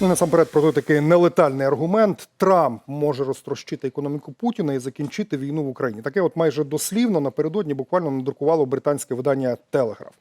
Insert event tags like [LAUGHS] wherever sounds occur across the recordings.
Ну, насамперед, про такий нелетальний аргумент. Трамп може розтрощити економіку Путіна і закінчити війну в Україні. Таке, от майже дослівно напередодні буквально надрукувало британське видання Телеграф.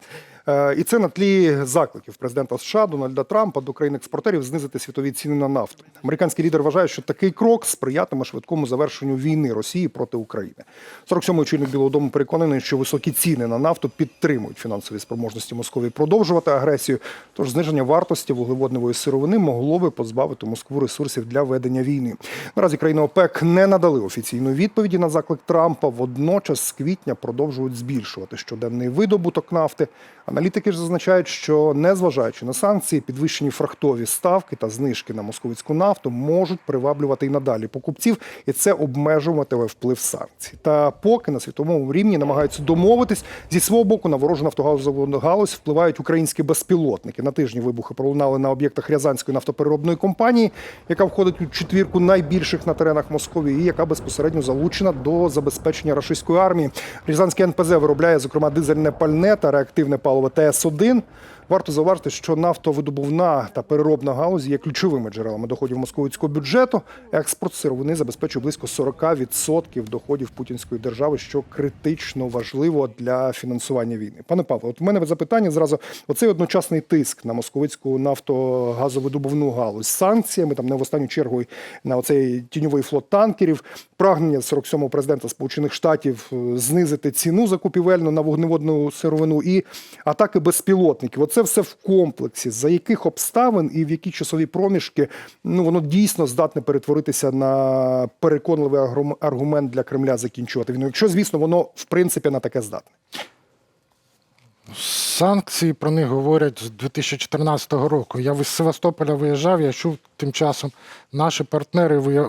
Е, І це на тлі закликів президента США Дональда Трампа до країн-експортерів знизити світові ціни на нафту. Американський лідер вважає, що такий крок сприятиме швидкому завершенню війни Росії проти України. 47-й очільник Білого Дому переконаний, що високі ціни на нафту підтримують фінансові спроможності Московії продовжувати агресію. Тож зниження вартості вуглеводневої сировини могло би позбавити Москву ресурсів для ведення війни. Наразі країни ОПЕК не надали офіційної відповіді на заклик Трампа. Водночас з квітня продовжують збільшувати щоденний видобуток нафти. Аналітики ж зазначають, що незважаючи на санкції, підвищені фрахтові ставки та знижки на московицьку нафту можуть приваблювати і надалі покупців, і це обмежуватиме вплив санкцій. Та поки на світовому рівні намагаються домовитись зі свого боку на ворожу нафтогазову галузь впливають українські безпілотники. На тижні вибухи пролунали на об'єктах Рязанської нафтопереробної компанії, яка входить у четвірку найбільших на теренах Московії, і яка безпосередньо залучена до забезпечення рашистської армії. Рязанське НПЗ виробляє зокрема дизельне пальне та реактивне паливо ТС-1. Варто зауважити, що нафтовидобувна та переробна галузі є ключовими джерелами доходів московицького бюджету. Експорт сировини забезпечує близько 40% доходів путінської держави, що критично важливо для фінансування війни. Пане Павло, от у мене запитання зразу: оцей одночасний тиск на московицьку нафтогазовидобувну галузь санкціями, там не в останню чергу на оцей тіньовий флот танкерів, прагнення 47-го президента Сполучених Штатів е, знизити ціну закупівельну на вогневодну сировину і атаки безпілотників. Оце все в комплексі. За яких обставин і в які часові проміжки ну воно дійсно здатне перетворитися на переконливий аргумент для Кремля закінчувати війну. Якщо, звісно, воно в принципі на таке здатне. Санкції про них говорять з 2014 року. Я з Севастополя виїжджав, я чув тим часом, наші партнери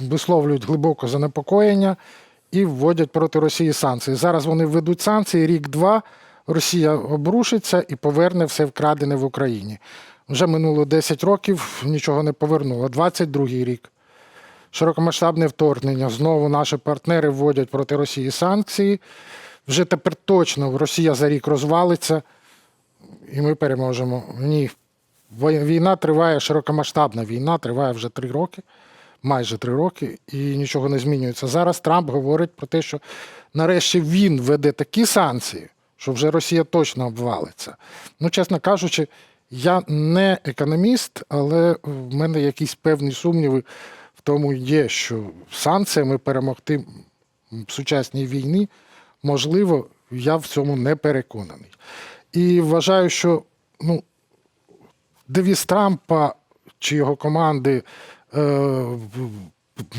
висловлюють глибоке занепокоєння і вводять проти Росії санкції. Зараз вони введуть санкції, рік-два, Росія обрушиться і поверне все вкрадене в Україні. Вже минуло 10 років, нічого не повернуло. 22-й рік. Широкомасштабне вторгнення. Знову наші партнери вводять проти Росії санкції. Вже тепер точно Росія за рік розвалиться, і ми переможемо. Ні. Війна триває, широкомасштабна війна триває вже три роки, майже три роки, і нічого не змінюється. Зараз Трамп говорить про те, що нарешті він веде такі санкції, що вже Росія точно обвалиться. Ну, чесно кажучи, я не економіст, але в мене якісь певні сумніви в тому є, що санкціями перемогти в сучасній війні можливо, я в цьому не переконаний. І вважаю, що ну, девіз Трампа чи його команди е,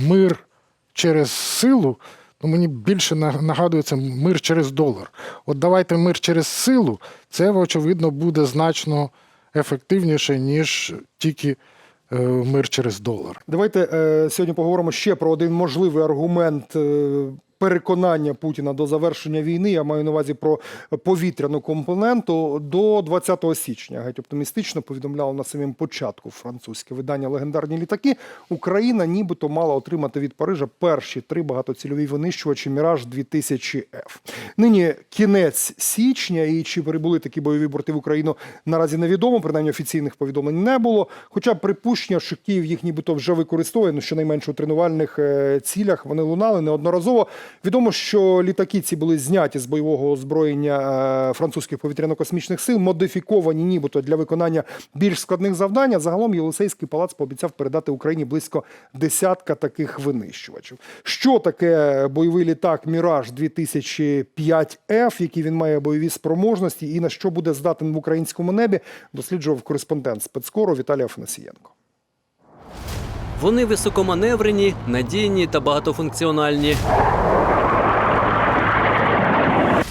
мир через силу, ну, мені більше на- нагадується мир через долар. От давайте мир через силу, це, очевидно, буде значно ефективніше, ніж тільки е, мир через долар. Давайте е, сьогодні поговоримо ще про один можливий аргумент. е, Переконання Путіна до завершення війни, я маю на увазі про повітряну компоненту до 20 січня. Геть оптимістично повідомляло на самому початку французьке видання легендарні літаки. Україна нібито мала отримати від Парижа перші три багатоцільові винищувачі Міраж 2000 f Нині кінець січня, і чи прибули такі бойові борти в Україну наразі невідомо. Принаймні офіційних повідомлень не було. Хоча припущення, що Київ їх нібито вже використовує, ну щонайменше у тренувальних е, цілях вони лунали неодноразово. Відомо, що літаки ці були зняті з бойового озброєння е, французьких повітряно-космічних сил, модифіковані нібито для виконання більш складних завдань. А Загалом Єлисейський палац пообіцяв передати Україні близько десятка таких винищувачів. Що таке бойовий літак Міраж 2005 f який він має бойові спроможності, і на що буде здатен в українському небі, досліджував кореспондент спецкору Віталій Афанасієнко. Вони високоманеврені, надійні та багатофункціональні.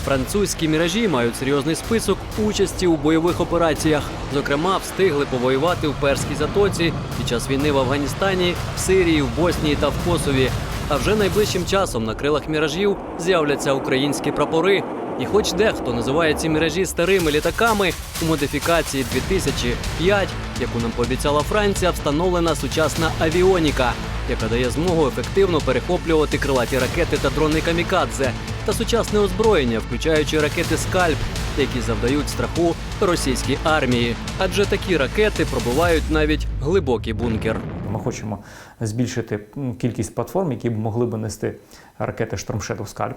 Французькі міражі мають серйозний список участі у бойових операціях. Зокрема, встигли повоювати в Перській затоці під час війни в Афганістані, в Сирії, в Боснії та в Косові. А вже найближчим часом на крилах міражів з'являться українські прапори. І хоч дехто називає ці міражі старими літаками, у модифікації 2005, яку нам пообіцяла Франція, встановлена сучасна авіоніка, яка дає змогу ефективно перехоплювати крилаті ракети та дрони камікадзе, та сучасне озброєння, включаючи ракети Скальп, які завдають страху російській армії, адже такі ракети пробувають навіть глибокий бункер. Ми хочемо збільшити кількість платформ, які б могли б нести ракети Shadow Scalp,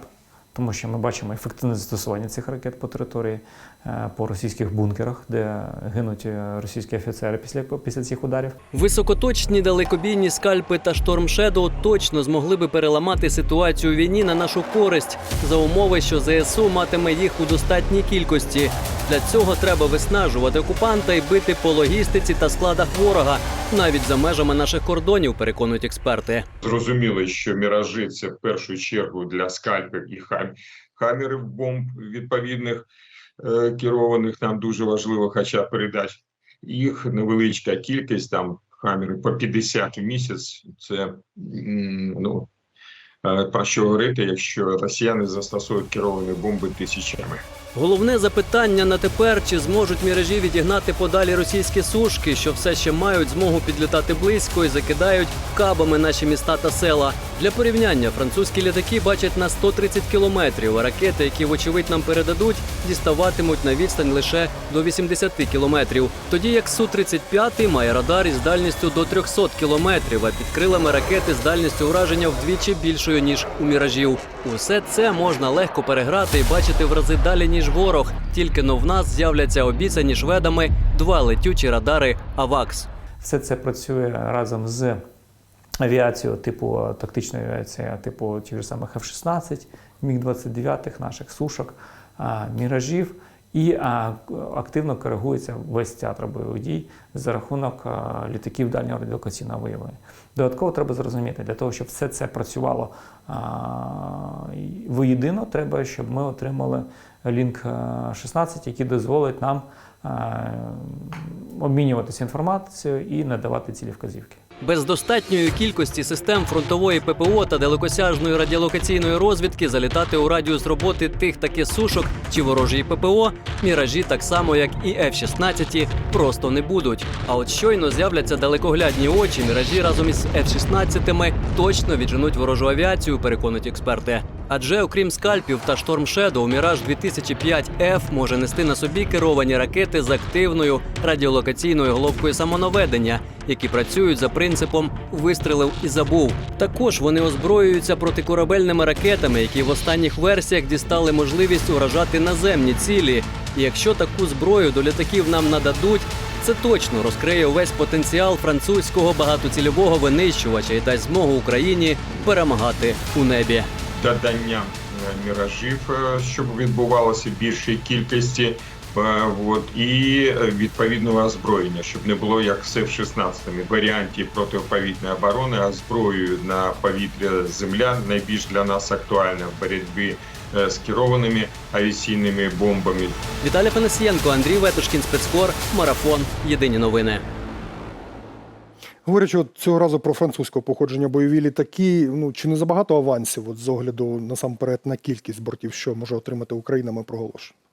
тому що ми бачимо ефективне застосування цих ракет по території, е, по російських бункерах, де гинуть е, російські офіцери після, після цих ударів. Високоточні далекобійні скальпи та штормшедо точно змогли би переламати ситуацію війні на нашу користь за умови, що ЗСУ матиме їх у достатній кількості. Для цього треба виснажувати окупанта і бити по логістиці та складах ворога, навіть за межами наших кордонів, переконують експерти. Зрозуміло, що міражі це в першу чергу для скальпів і хам... хамерів бомб відповідних е, керованих нам дуже важливо, хоча передач їх невеличка кількість, там хамерів по 50 в місяць. Це ну е, про що говорити, якщо росіяни застосують керовані бомби тисячами. Головне запитання на тепер: чи зможуть міражі відігнати подалі російські сушки, що все ще мають змогу підлітати близько і закидають кабами наші міста та села. Для порівняння французькі літаки бачать на 130 кілометрів, а ракети, які вочевидь нам передадуть, діставатимуть на відстань лише до 80 кілометрів. Тоді як су 35 має радар із дальністю до 300 кілометрів, а під крилами ракети з дальністю ураження вдвічі більшою ніж у міражів. Усе це можна легко переграти і бачити в рази далі ніж ворог. Тільки но в нас з'являться обіцяні шведами два летючі радари АВАКС. Все це працює разом з авіацією типу е, тактичної авіації, типу тих же самих F-16, Міг-29, наших сушок, міражів. І а, активно коригується весь театр бойових дій за рахунок а, літаків дальнього радіолокаційного виявлення. Додатково треба зрозуміти, для того, щоб все це працювало а, воєдино, треба, щоб ми отримали лінк а, 16, який дозволить нам обмінюватися інформацією і надавати цілі вказівки. Без достатньої кількості систем фронтової ППО та далекосяжної радіолокаційної розвідки залітати у радіус роботи тих таки сушок чи ворожої ППО міражі, так само як і F-16, просто не будуть. А от щойно з'являться далекоглядні очі, міражі разом із F-16 точно відженуть ворожу авіацію, переконують експерти. Адже окрім скальпів та Shadow, Міраж 2005F може нести на собі керовані ракети з активною радіолокаційною головкою самонаведення, які працюють за принципом вистрелив і забув. Також вони озброюються протикорабельними ракетами, які в останніх версіях дістали можливість уражати наземні цілі. І якщо таку зброю до літаків нам нададуть, це точно розкриє увесь потенціал французького багатоцільового винищувача і дасть змогу Україні перемагати у небі. додання е, міражів, е, щоб відбувалося більшій кількості. Е, От, і е, відповідного озброєння, щоб не було як з F-16 варіантів протиповітряної оборони, а зброєю на повітря земля найбільш для нас актуальна в боротьбі е, з керованими авіаційними бомбами. Віталій Фанасієнко, Андрій Ветушкін, спецкор, марафон. Єдині новини. Говорячи от цього разу про французького походження бойові літаки, ну чи не забагато авансів, от з огляду насамперед на кількість бортів, що може отримати Україна, ми проголошуємо.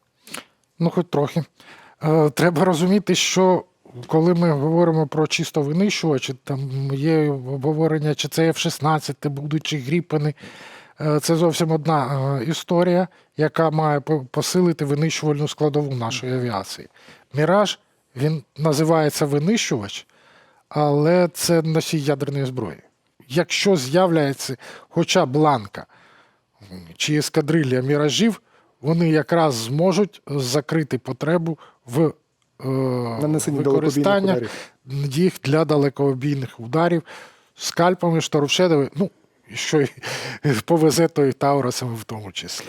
Ну, хоч трохи. Е, Треба розуміти, що коли ми говоримо про чисто винищувачі, там є обговорення, чи це F-16 будуть, чи Гріпени. Е, Це зовсім одна е, історія, яка має посилити винищувальну складову нашої авіації. Міраж він називається винищувач, але це носій ядерної зброї. Якщо з'являється хоча б ланка чи ескадрилья міражів, вони якраз зможуть закрити потребу в е, використання їх для далекобійних ударів скальпами, штормшедами, ну, що [LAUGHS] повезе, то і Таурасами в тому числі.